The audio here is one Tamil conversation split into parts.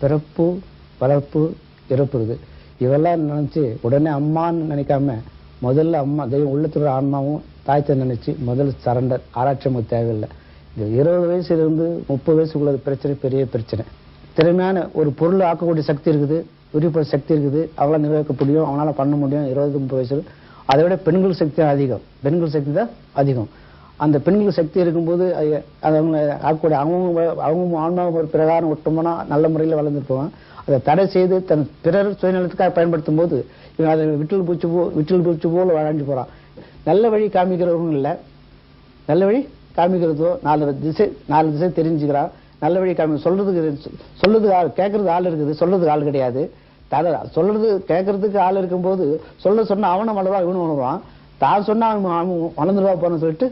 பிறப்பு வளர்ப்பு இறப்பு இதெல்லாம் இவெல்லாம் உடனே அம்மான்னு நினைக்காம முதல்ல அம்மா தெய்வம் உள்ளத்துற ஆன்மாவும் தாய்த்தை நினைச்சு முதல்ல சரண்டர். ஆராய்ச்சி நமக்கு தேவையில்லை. இந்த இருபது வயசுலேருந்து முப்பது வயசுக்குள்ள பிரச்சனை பெரிய பிரச்சனை. திறமையான ஒரு பொருள் ஆக்கக்கூடிய சக்தி இருக்குது உரிப்பு சக்தி இருக்குது அவளால் நிர்வகிக்க முடியும் அவனால் பண்ண முடியும் இருபது முப்பது வயசுல. அதை விட பெண்கள் சக்தி தான் அதிகம். பெண்கள் சக்தி தான் அதிகம். அந்த பெண்கள் சக்தி இருக்கும்போது அது- அவங்க ஆக்கக்கூடிய அவங்க அவங்க ஆன்மாவும் ஒரு பிரகாரம் விட்டோம்னா நல்ல முறையில் வளர்ந்துருப்போம் அதை தடை செய்து தன் பிறர் சுயநலத்துக்காக பயன்படுத்தும் போது இவன் அதை விட்டில் பூச்சி போ விட்டில் பூச்சி போல் வாழ்ந்து போகிறான் நல்ல வழி காமிக்கிறவங்க இல்லை. நல்ல வழி காமிக்கிறதோ நாலு திசை நாலு திசை தெரிஞ்சுக்கிறான். நல்ல வழி காமி சொல்றதுக்கு சொல்றதுக்கு ஆள் கேட்கறதுக்கு ஆள் இருக்குது சொல்றதுக்கு ஆள் கிடையாது. தட சொல்றது கேட்கறதுக்கு ஆள் இருக்கும்போது சொல்ல சொன்னால் அவனை வளருவான் இவனும் வளருவான். தான் சொன்னால் அவன் அவன் வளர்ந்துருவா போன்னு சொல்லிட்டு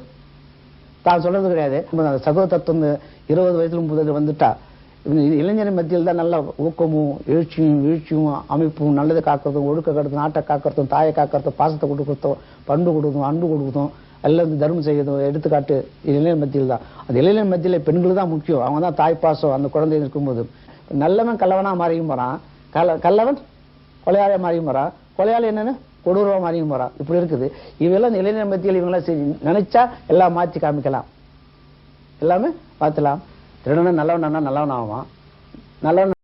தான் சொல்றது கிடையாது. அந்த சகோ தத்துவம் இருபது வயசுல முப்பது வந்துட்டா இளைஞர் மத்தியில் தான் நல்ல ஊக்கமும் எழுச்சியும் வீழ்ச்சியும் அமைப்பும் நல்லது காக்கிறதும் ஒழுக்க கடுத்தும் நாட்டை காக்கிறதும் தாயை காக்கிறதும் பாசத்தை கொடுக்கறதும் பண்பு கொடுக்கணும் அன்பு கொடுக்கணும் எல்லாம் தர்மம் செய்யறதும் எடுத்துக்காட்டு இளைஞர் மத்தியில் தான். அந்த இளைஞர் மத்தியில் பெண்கள் தான் முக்கியம். அவங்க தான் தாய் பாசம் அந்த குழந்தை இருக்கும்போது. நல்லவன் கல்லவனாக மாறியும் போகிறான் கல்ல கல்லவன் கொலையாளியா மாறியும் போகிறான் கொலையாளி என்னன்னு? கொடூரமாக மாறியும் போகிறான் இப்படி இருக்குது. இவெல்லாம் இந்த இளைஞர் மத்தியில் இவங்களாம் சரி நினைச்சா எல்லாம் மாற்றி காமிக்கலாம். எல்லாமே பார்த்துலாம். திருடனை நல்லவன் நல்லவன் ஆவான் நல்லவன்